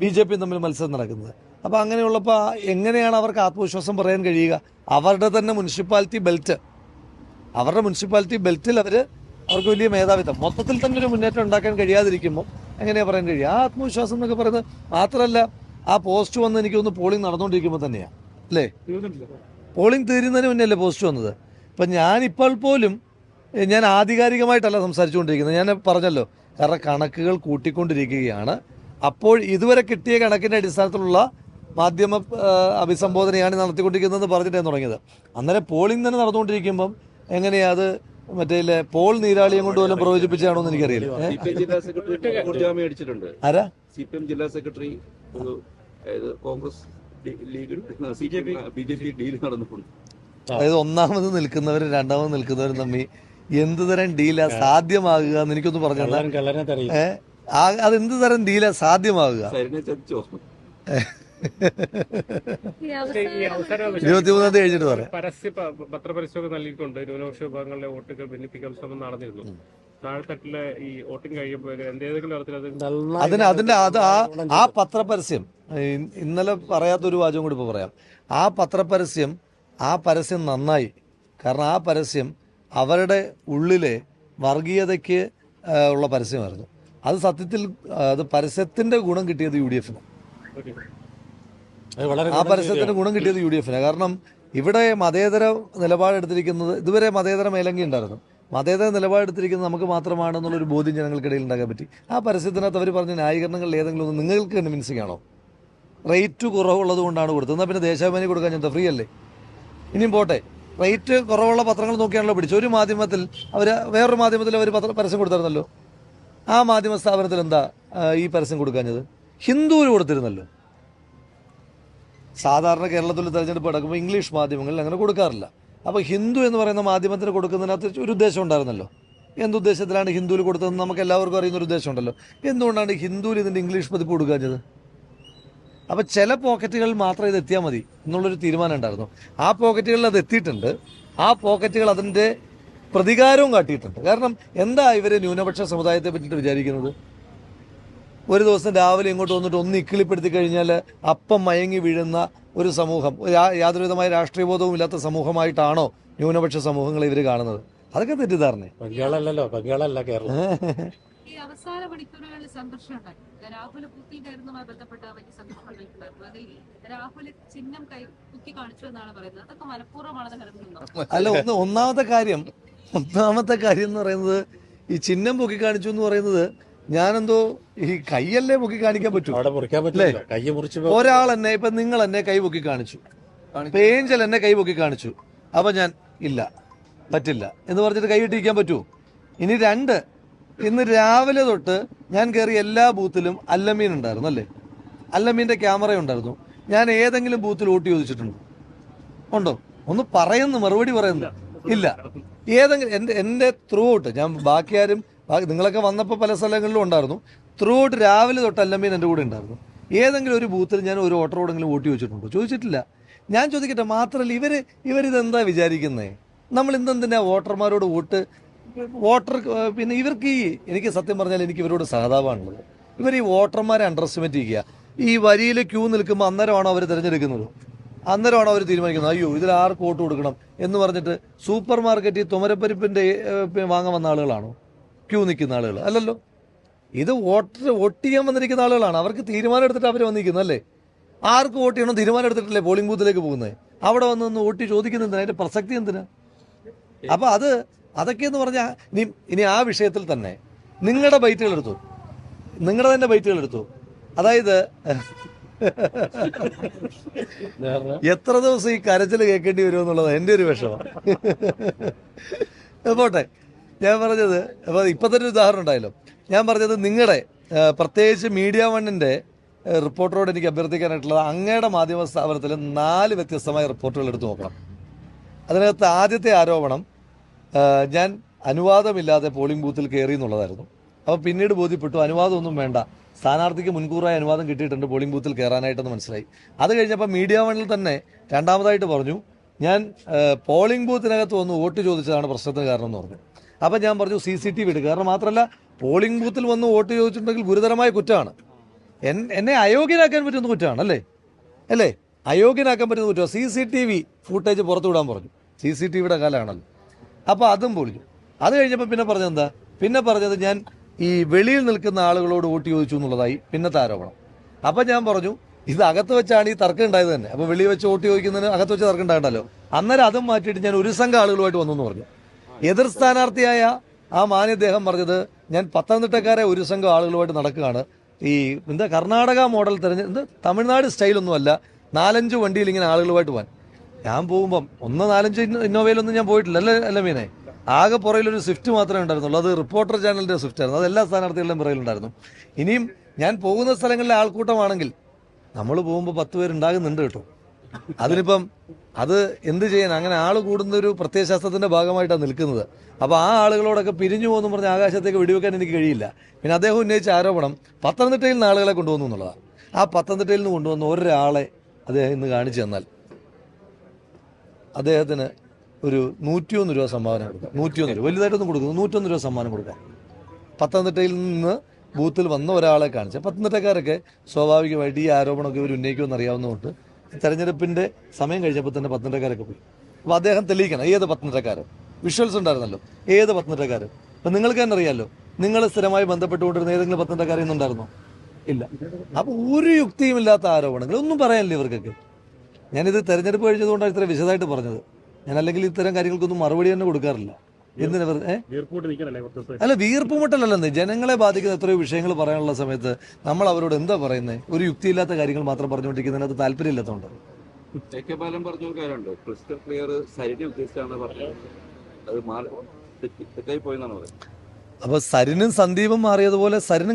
B J പിയും തമ്മിൽ മത്സരം നടക്കുന്നത്. അപ്പോൾ അങ്ങനെയുള്ളപ്പോൾ എങ്ങനെയാണ് അവർക്ക് ആത്മവിശ്വാസം പറയാൻ കഴിയുക? അവരുടെ തന്നെ മുനിസിപ്പാലിറ്റി ബെൽറ്റ്. അവരുടെ മുനിസിപ്പാലിറ്റി ബെൽറ്റിൽ അവർ അവർക്ക് വലിയ മേധാവിത്വം. മൊത്തത്തിൽ തന്നെ ഒരു മുന്നേറ്റം ഉണ്ടാക്കാൻ കഴിയാതിരിക്കുമ്പോൾ എങ്ങനെയാണ് പറയാൻ കഴിയുക? ആ ആത്മവിശ്വാസം എന്നൊക്കെ പറയുന്നത് മാത്രമല്ല ആ പോസ്റ്റ് വന്ന് എനിക്ക് ഒന്ന് പോളിംഗ് നടന്നുകൊണ്ടിരിക്കുമ്പോൾ തന്നെയാണ് അല്ലേ? പോളിംഗ് തീരുന്നതിന് മുന്നേ അല്ലേ പോസ്റ്റ് വന്നത്. ഇപ്പം ഞാനിപ്പോൾ പോലും ഞാൻ ആധികാരികമായിട്ടല്ല സംസാരിച്ചുകൊണ്ടിരിക്കുന്നത്. ഞാൻ പറഞ്ഞല്ലോ കാരണം കണക്കുകൾ കൂട്ടിക്കൊണ്ടിരിക്കുകയാണ്. അപ്പോൾ ഇതുവരെ കിട്ടിയ കണക്കിന്റെ അടിസ്ഥാനത്തിലുള്ള മാധ്യമ അഭിസംബോധനയാണ് നടത്തിക്കൊണ്ടിരിക്കുന്നതെന്ന് പറഞ്ഞിട്ടാണ് തുടങ്ങിയത്. അന്നേരം പോളിംഗ് തന്നെ നടന്നുകൊണ്ടിരിക്കുമ്പം എങ്ങനെയാ അത് മറ്റേ പോൾ നീരാളിയും കൊണ്ട് വല്ലതും പ്രവചിപ്പിച്ചാണോ എന്ന് എനിക്കറിയില്ല. ആരാ സി പി എം ജില്ലാ സെക്രട്ടറി ഒരു അതായത് കോൺഗ്രസ് അതായത് ഒന്നാമത് നിൽക്കുന്നവരും രണ്ടാമത് നിൽക്കുന്നവരും തമ്മിൽ എന്ത് തരം ഡീലാ സാധ്യമാകുക എന്ന് എനിക്കൊന്ന് പറഞ്ഞു അത് എന്ത് തരം ഡീല? സാധ്യമാകുക. ഇരുപത്തിമൂന്നാം തീയതി കഴിഞ്ഞിട്ട് പറയാം. പരസ്യ പ- പത്രപരസ്യമൊക്കെ നൽകിക്കൊണ്ട് ന്യൂനപക്ഷ വിഭാഗങ്ങളിലെ വോട്ടുകൾ ഭിന്നിപ്പിക്കാൻ ശ്രമം നടന്നിരുന്നു. താഴെത്തട്ടിലെ ഈ വോട്ടിംഗ് കഴിയുമ്പോൾ എന്തെങ്കിലും തരത്തിൽ അതിന് അതിന്റെ അത് ആ ആ പത്രപരസ്യം ഇന്നലെ ഇന്നലെ പറയാത്തൊരു വാചകം കൂടി ഇപ്പോൾ പറയാം. ആ പത്രപരസ്യം ആ പരസ്യം നന്നായി. കാരണം ആ പരസ്യം അവരുടെ ഉള്ളിലെ വർഗീയതയ്ക്ക് ഉള്ള പരസ്യമായിരുന്നു. അത് സത്യത്തിൽ അത് പരസ്യത്തിന്റെ ഗുണം കിട്ടിയത് യു ഡി എഫിന് ആ പരസ്യത്തിന്റെ ഗുണം കിട്ടിയത് യു ഡി എഫിന് കാരണം ഇവിടെ മതേതര നിലപാടെടുത്തിരിക്കുന്നത് ഇതുവരെ മതേതര മേലങ്കി ഉണ്ടായിരുന്നു. മതേതര നിലപാടെടുത്തിരിക്കുന്നത് നമുക്ക് മാത്രമാണെന്നുള്ളൊരു ബോധ്യം ജനങ്ങൾക്കിടയിൽ ഉണ്ടാക്കാൻ പറ്റി. ആ പരസ്യത്തിനകത്ത് അവർ പറഞ്ഞ ന്യായീകരണങ്ങളിൽ ഏതെങ്കിലും ഒന്ന് നിങ്ങൾക്ക് കൺവിൻസിംഗ് ആണോ? റേറ്റ് കുറവുള്ളത് കൊണ്ടാണ് കൊടുത്തത്. എന്നാൽ പിന്നെ ദേശാഭിമാനി കൊടുക്കാൻ ചെന്താ ഫ്രീ അല്ലേ? ഇനിയും പോട്ടെ. റേറ്റ് കുറവുള്ള പത്രങ്ങൾ നോക്കിയാണല്ലോ പിടിച്ചു ഒരു മാധ്യമത്തിൽ അവർ വേറൊരു മാധ്യമത്തിൽ അവർ പത്ര പരസ്യം കൊടുത്തായിരുന്നല്ലോ. ആ മാധ്യമ സ്ഥാപനത്തിൽ എന്താ ഈ പരസ്യം കൊടുക്കാഞ്ഞത്? ഹിന്ദുവിന് കൊടുത്തിരുന്നല്ലോ. സാധാരണ കേരളത്തിൽ തെരഞ്ഞെടുപ്പ് നടക്കുമ്പോൾ ഇംഗ്ലീഷ് മാധ്യമങ്ങളിൽ അങ്ങനെ കൊടുക്കാറില്ല. അപ്പോൾ ഹിന്ദു എന്ന് പറയുന്ന മാധ്യമത്തിന് കൊടുക്കുന്നതിനകത്ത് ഒരു ഉദ്ദേശം ഉണ്ടായിരുന്നല്ലോ. എന്തുദ്ദേശത്തിലാണ് ഹിന്ദുവിൽ കൊടുത്തതെന്ന് നമുക്ക് എല്ലാവർക്കും അറിയുന്ന ഒരു ഉദ്ദേശം ഉണ്ടല്ലോ. എന്തുകൊണ്ടാണ് ഹിന്ദുവിൽ ഇതിന്റെ ഇംഗ്ലീഷ് പതിപ്പ് കൊടുക്കാഞ്ഞത്? അപ്പോൾ ചില പോക്കറ്റുകളിൽ മാത്രം ഇത് എത്തിയാൽ മതി എന്നുള്ളൊരു തീരുമാനം ഉണ്ടായിരുന്നു. ആ പോക്കറ്റുകളിൽ അത് എത്തിയിട്ടുണ്ട്. ആ പോക്കറ്റുകൾ അതിന്റെ പ്രതികാരവും കാട്ടിയിട്ടുണ്ട്. കാരണം എന്താ ഇവർ ന്യൂനപക്ഷ സമുദായത്തെ പറ്റിയിട്ട് വിചാരിക്കുന്നത്? ഒരു ദിവസം രാവിലെ ഇങ്ങോട്ട് വന്നിട്ട് ഒന്ന് ഇക്കിളിപ്പെടുത്തി കഴിഞ്ഞാൽ അപ്പം മയങ്ങി വീഴുന്ന ഒരു സമൂഹം യാതൊരുവിധമായ രാഷ്ട്രീയ ബോധവും ഇല്ലാത്ത സമൂഹമായിട്ടാണോ ന്യൂനപക്ഷ സമൂഹങ്ങൾ ഇവർ കാണുന്നത്? അതൊക്കെ തെറ്റിദ്ധാരണ. ബംഗാളല്ലല്ലോ ബംഗാളല്ല കേരളം. ഈ അവസാന മണിക്കൂറുകളിൽ സംഘർഷം ഉണ്ടായി. രാഹുൽ കുത്തി കയറുന്നതുമായി ബന്ധപ്പെട്ട വലിയ സംഘർഷം ഉണ്ടായിട്ടുണ്ടായിരുന്നു. അതിൽ രാഹുൽ ചിഹ്നം കൈ കുത്തി കാണിച്ചു എന്നാണ് പറയുന്നത്. അതൊക്കെ മനഃപൂർവമാണെന്ന് കരുതുന്നുണ്ടോ? അല്ല ഒന്ന് ഒന്നാമത്തെ കാര്യം ഒന്നാമത്തെ കാര്യം എന്ന് പറയുന്നത് ഈ ചിഹ്നം പൊക്കി കാണിച്ചു എന്ന് പറയുന്നത് ഞാനെന്തോ ഈ കൈയല്ലേ പൊക്കി കാണിക്കാൻ പറ്റൂ. അവിടെ മുറിക്കാൻ പറ്റില്ല കൈ മുറിച്ച് ഒരാൾ എന്നെ ഇപ്പൊ നിങ്ങൾ എന്നെ കൈ പൊക്കി കാണിച്ചു. പേഞ്ചൽ എന്നെ കൈ പൊക്കി കാണിച്ചു. അപ്പൊ ഞാൻ ഇല്ല. പറ്റില്ല. എന്ന് പറഞ്ഞിട്ട് കൈ ഇട്ടിരിക്കാൻ പറ്റുമോ ഇനി രണ്ട് ഇന്ന് രാവിലെ തൊട്ട് ഞാൻ കയറി എല്ലാ ബൂത്തിലും അല്ലമീൻ ഉണ്ടായിരുന്നു അല്ലേ? അല്ലമീന്റെ ക്യാമറ ഉണ്ടായിരുന്നു. ഞാൻ ഏതെങ്കിലും ബൂത്തിൽ വോട്ട് ചോദിച്ചിട്ടുണ്ടോ? ഉണ്ടോ? ഒന്ന് പറയുന്നു മറുപടി പറയുന്നു. ഇല്ല. ഏതെങ്കിലും എന്റെ എന്റെ ത്രൂ ഔട്ട് ഞാൻ ബാക്കി ആരും നിങ്ങളൊക്കെ വന്നപ്പോൾ പല സ്ഥലങ്ങളിലും ഉണ്ടായിരുന്നു. ത്രൂ ഔട്ട് രാവിലെ തൊട്ട് അല്ലമ്മീൻ എന്റെ കൂടെ ഉണ്ടായിരുന്നു. ഏതെങ്കിലും ഒരു ബൂത്തിൽ ഞാൻ ഒരു ഓട്ടറോടെങ്കിലും വോട്ട് ചോദിച്ചിട്ടുണ്ടോ ചോദിച്ചിട്ടില്ല. ഞാൻ ചോദിക്കട്ടെ മാത്രമല്ല ഇവർ ഇവരിതെന്താ വിചാരിക്കുന്നത് നമ്മൾ ഇന്നെന്തിനാ വോട്ടർമാരോട് വോട്ട് വോട്ടർ പിന്നെ ഇവർക്ക് ഈ എനിക്ക് സത്യം പറഞ്ഞാൽ എനിക്ക് ഇവരോട് സഹതാപമാണുള്ളത്. ഇവർ ഈ വോട്ടർമാരെ അണ്ടർ എസ്റ്റിമേറ്റ് ചെയ്യുക. ഈ വരിയിൽ ക്യൂ നിൽക്കുമ്പോൾ അന്നേരമാണോ അവർ തിരഞ്ഞെടുക്കുന്നത്? അന്നേരമാണോ അവർ തീരുമാനിക്കുന്നത്. അയ്യോ ഇതിൽ ആർക്ക് വോട്ട് കൊടുക്കണം? എന്ന് പറഞ്ഞിട്ട് സൂപ്പർ മാർക്കറ്റിൽ തുമരപ്പരിപ്പിന്റെ വാങ്ങാൻ വന്ന ആളുകളാണോ? ക്യൂ നിൽക്കുന്ന ആളുകൾ. അല്ലല്ലോ. ഇത് വോട്ടർ വോട്ട് ചെയ്യാൻ വന്നിരിക്കുന്ന ആളുകളാണ്. അവർക്ക് തീരുമാനം എടുത്തിട്ട് അവർ വന്നിരിക്കുന്നത് അല്ലേ? ആർക്ക് വോട്ട് ചെയ്യണം? തീരുമാനം എടുത്തിട്ടില്ലേ പോളിംഗ് ബൂത്തിലേക്ക് പോകുന്നത്? അവിടെ വന്ന് നിന്ന് വോട്ട് ചോദിക്കുന്നത് എന്തിനാ? അതിന്റെ പ്രസക്തി എന്തിനാ? അപ്പോൾ അത് അതൊക്കെ എന്ന് പറഞ്ഞാൽ ഇനി ഇനി ആ വിഷയത്തിൽ തന്നെ നിങ്ങളുടെ ബൈറ്റുകൾ എടുത്തു. നിങ്ങളുടെ തന്നെ ബൈറ്റുകൾ എടുത്തു. അതായത് എത്ര ദിവസം ഈ കരച്ചിൽ കേൾക്കേണ്ടി വരും എന്നുള്ളത് എന്റെ ഒരു വിഷമം. പോട്ടെ. ഞാൻ പറഞ്ഞത് അപ്പോൾ ഇപ്പം തന്നെ ഒരു ഉദാഹരണം ഉണ്ടായല്ലോ. ഞാൻ പറഞ്ഞത് നിങ്ങളുടെ പ്രത്യേകിച്ച് മീഡിയ വണ്ണിന്റെ റിപ്പോർട്ടറോട് എനിക്ക് അഭ്യർത്ഥിക്കാനായിട്ടുള്ളത് അങ്ങയുടെ മാധ്യമ സ്ഥാപനത്തിൽ നാല് വ്യത്യസ്തമായ റിപ്പോർട്ടുകൾ എടുത്തു നോക്കണം. അതിനകത്ത് ആദ്യത്തെ ആരോപണം ഞാൻ അനുവാദമില്ലാതെ പോളിംഗ് ബൂത്തിൽ കയറി എന്നുള്ളതായിരുന്നു. അപ്പോൾ പിന്നീട് ബോധ്യപ്പെട്ടു അനുവാദമൊന്നും വേണ്ട. സ്ഥാനാർത്ഥിക്ക് മുൻകൂറായി അനുവാദം കിട്ടിയിട്ടുണ്ട് പോളിംഗ് ബൂത്തിൽ കയറാനായിട്ടെന്ന് മനസ്സിലായി. അത് കഴിഞ്ഞപ്പോൾ മീഡിയ വണ്ണിൽ തന്നെ രണ്ടാമതായിട്ട് പറഞ്ഞു ഞാൻ പോളിംഗ് ബൂത്തിനകത്ത് വന്ന് വോട്ട് ചോദിച്ചതാണ് പ്രശ്നത്തിന് കാരണം എന്ന് പറഞ്ഞു. അപ്പം ഞാൻ പറഞ്ഞു സി സി ടി വി കാരണം മാത്രമല്ല പോളിംഗ് ബൂത്തിൽ വന്ന് വോട്ട് ചോദിച്ചിട്ടുണ്ടെങ്കിൽ ഗുരുതരമായ കുറ്റമാണ്. എന്നെ അയോഗ്യനാക്കാൻ പറ്റുന്ന കുറ്റമാണ് അല്ലേ? അല്ലേ? അയോഗ്യനാക്കാൻ പറ്റുന്ന കുറ്റമാണ്. C C T V footage പുറത്തു വിടാൻ പറഞ്ഞു. സി സി ടി വിയുടെ കാലമാണല്ലോ. അപ്പോൾ അതും പൊളിഞ്ഞു. അത് കഴിഞ്ഞപ്പോൾ പിന്നെ പറഞ്ഞത് എന്താ? പിന്നെ പറഞ്ഞത് ഞാൻ ഈ വെളിയിൽ നിൽക്കുന്ന ആളുകളോട് വോട്ട് ചോദിച്ചു എന്നുള്ളതായി പിന്നത്തെ ആരോപണം. അപ്പം ഞാൻ പറഞ്ഞു ഇത് അകത്ത് വെച്ചാണ് ഈ തർക്കം ഉണ്ടായത് തന്നെ. അപ്പോൾ വെളിയിൽ വെച്ച് വോട്ട് ചോദിക്കുന്നതിന് അകത്ത് വെച്ച് തർക്കം ഉണ്ടാകണ്ടല്ലോ. അന്നേരം അതും മാറ്റിയിട്ട് ഞാൻ ഒരു സംഘം ആളുകളുമായിട്ട് വന്നു എന്ന് പറഞ്ഞു. എതിർ സ്ഥാനാർത്ഥിയായ ആ മാന്യദ്ദേഹം പറഞ്ഞത് ഞാൻ പത്തനംതിട്ടക്കാരെ ഒരു സംഘം ആളുകളുമായിട്ട് നടക്കുകയാണ്. ഈ എന്താ കർണാടക മോഡൽ തിരഞ്ഞ എന്ത് തമിഴ്നാട് സ്റ്റൈലൊന്നുമല്ല നാലഞ്ച് വണ്ടിയിൽ ഇങ്ങനെ ആളുകളുമായിട്ട് പോകാൻ. ഞാൻ പോകുമ്പം ഒന്ന് നാലഞ്ച് ഇന്നോ- ഇന്നോവയിലൊന്നും ഞാൻ പോയിട്ടില്ല. അല്ലേ അല്ല മീനെ? ആകെ പുറയിലൊരു സ്വിഫ്റ്റ് മാത്രമേ ഉണ്ടായിരുന്നുള്ളൂ. അത് റിപ്പോർട്ടർ ചാനലിന്റെ സ്വിഫ്റ്റ് ആയിരുന്നു. അത് എല്ലാ സ്ഥാനാർത്ഥികളുടെയും പുറയിലുണ്ടായിരുന്നു ഇനിയും ഞാൻ പോകുന്ന സ്ഥലങ്ങളിലെ ആൾക്കൂട്ടമാണെങ്കിൽ നമ്മൾ പോകുമ്പോൾ പത്ത് പേരുണ്ടാകുന്നുണ്ട് കേട്ടോ. അതിനിപ്പം അത് എന്ത് ചെയ്യാൻ? അങ്ങനെ ആൾ കൂടുന്ന ഒരു പ്രത്യയശാസ്ത്രത്തിന്റെ ഭാഗമായിട്ടാണ് നിൽക്കുന്നത്. അപ്പോൾ ആ ആളുകളോടൊക്കെ പിരിഞ്ഞു പോകുന്നു പറഞ്ഞ ആകാശത്തേക്ക് വെടിവെക്കാൻ എനിക്ക് കഴിയില്ല. പിന്നെ അദ്ദേഹം ഉന്നയിച്ച ആരോപണം പത്തനംതിട്ടയിൽ നിന്ന് ആളുകളെ കൊണ്ടുവന്നു എന്നുള്ളതാണ് ആ പത്തനംതിട്ടയിൽ നിന്ന് കൊണ്ടുവന്ന ഒരാളെ അദ്ദേഹം ഇന്ന് കാണിച്ചു തന്നാൽ അദ്ദേഹത്തിന് ഒരു നൂറ്റിയൊന്ന് രൂപ സമ്മാനം കൊടുക്കാം. നൂറ്റിയൊന്ന് രൂപ. വലുതായിട്ടൊന്നും കൊടുക്കുന്നു നൂറ്റൊന്ന് രൂപ സമ്മാനം കൊടുക്കാം. പത്തനംതിട്ടയിൽ നിന്ന് ബൂത്തിൽ വന്ന ഒരാളെ കാണിച്ച പത്തനംതിട്ടക്കാരൊക്കെ സ്വാഭാവികമായിട്ട് ഈ ആരോപണമൊക്കെ ഇവർ ഉന്നയിക്കുമെന്ന് അറിയാവുന്നതുകൊണ്ട് തെരഞ്ഞെടുപ്പിന്റെ സമയം കഴിഞ്ഞപ്പോൾ തന്നെ പത്തനംതിട്ടക്കാരൊക്കെ പോയി. അപ്പോൾ അദ്ദേഹം തെളിയിക്കണം. ഏത് പത്തനംതിട്ടക്കാരൻ? വിഷ്വൽസ് ഉണ്ടായിരുന്നല്ലോ. ഏത് പത്തനംതിട്ടക്കാരൻ? അപ്പം നിങ്ങൾക്ക് തന്നെ അറിയാമല്ലോ നിങ്ങൾ സ്ഥിരമായി ബന്ധപ്പെട്ടുകൊണ്ടിരുന്ന ഏതെങ്കിലും പത്തനംതിട്ടക്കാരിൽ നിന്നുണ്ടായിരുന്നോ? ഇല്ല. അപ്പോൾ ഒരു യുക്തിയുമില്ലാത്ത ആരോപണങ്ങൾ. ഒന്നും പറയാനില്ല ഇവർക്കൊക്കെ. ഞാനിത് തെരഞ്ഞെടുപ്പ് കഴിഞ്ഞതുകൊണ്ടാണ് ഇത്ര വിശദമായിട്ട് പറഞ്ഞത്. ഞാൻ അല്ലെങ്കിൽ ഇത്തരം കാര്യങ്ങൾക്കൊന്നും മറുപടി തന്നെ കൊടുക്കാറില്ല. എന്തിനാ വെറുതെ നിൽക്കണല്ലേ കുറച്ച് ദിവസം ജനങ്ങളെ ബാധിക്കുന്ന എത്രയോ വിഷയങ്ങൾ പറയാനുള്ള സമയത്ത് നമ്മൾ അവരോട് എന്താ പറയുന്നത് ഒരു യുക്തിയില്ലാത്ത കാര്യങ്ങൾ മാത്രം പറഞ്ഞുകൊണ്ടിരിക്കുന്നതിനകത്ത് താല്പര്യമില്ലാത്തതുകൊണ്ട്. പറഞ്ഞ കാര്യമുണ്ട് ക്രിസ്റ്റൽ ക്ലിയർ സരിനെ ഉദ്ദേശിച്ചാണ് പറഞ്ഞത്. അത് തെറ്റായി പോയെന്നാണ് പറയുന്നത്. അപ്പൊ സരിനും സന്ദീപും മാറിയതുപോലെ സരിനും